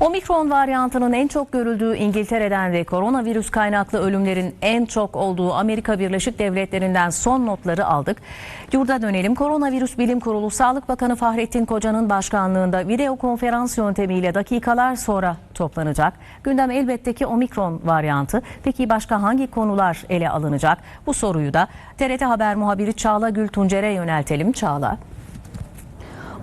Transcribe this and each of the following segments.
Omikron varyantının en çok görüldüğü İngiltere'den ve koronavirüs kaynaklı ölümlerin en çok olduğu Amerika Birleşik Devletleri'nden son notları aldık. Yurda dönelim. Koronavirüs Bilim Kurulu Sağlık Bakanı Fahrettin Koca'nın başkanlığında video konferans yöntemiyle dakikalar sonra toplanacak. Gündem elbette ki omikron varyantı. Peki başka hangi konular ele alınacak? Bu soruyu da TRT Haber muhabiri Çağla Gül Tuncer'e yöneltelim. Çağla.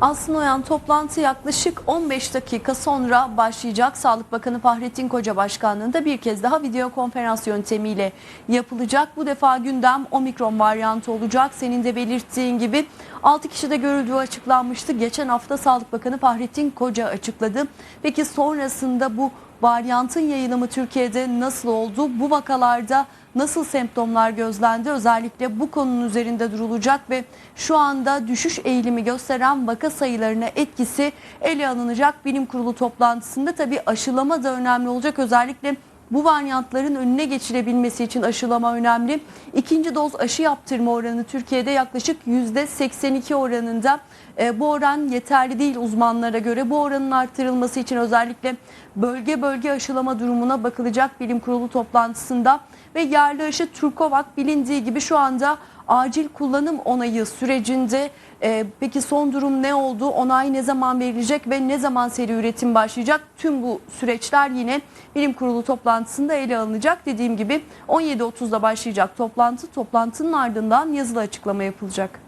Aslı Noyan toplantı yaklaşık 15 dakika sonra başlayacak. Sağlık Bakanı Fahrettin Koca başkanlığında bir kez daha video konferans yöntemiyle yapılacak. Bu defa gündem omikron varyantı olacak. Senin de belirttiğin gibi 6 kişide görüldüğü açıklanmıştı. Geçen hafta Sağlık Bakanı Fahrettin Koca açıkladı. Peki sonrasında bu varyantın yayılımı Türkiye'de nasıl oldu? Bu vakalarda nasıl semptomlar gözlendi? Özellikle bu konunun üzerinde durulacak ve şu anda düşüş eğilimi gösteren vaka sayılarına etkisi ele alınacak. Bilim kurulu toplantısında tabii aşılama da önemli olacak. Özellikle bu varyantların önüne geçilebilmesi için aşılama önemli. İkinci doz aşı yaptırma oranı Türkiye'de yaklaşık %82 oranında. E, bu oran yeterli değil uzmanlara göre. Bu oranın artırılması için özellikle bölge bölge aşılama durumuna bakılacak bilim kurulu toplantısında. Ve yerli aşı Turkovac bilindiği gibi şu anda acil kullanım onayı sürecinde. E, peki son durum ne oldu? Onay ne zaman verilecek ve ne zaman seri üretim başlayacak? Tüm bu süreçler yine bilim kurulu toplantısında ele alınacak. Dediğim gibi 17.30'da başlayacak toplantı. Toplantının ardından yazılı açıklama yapılacak.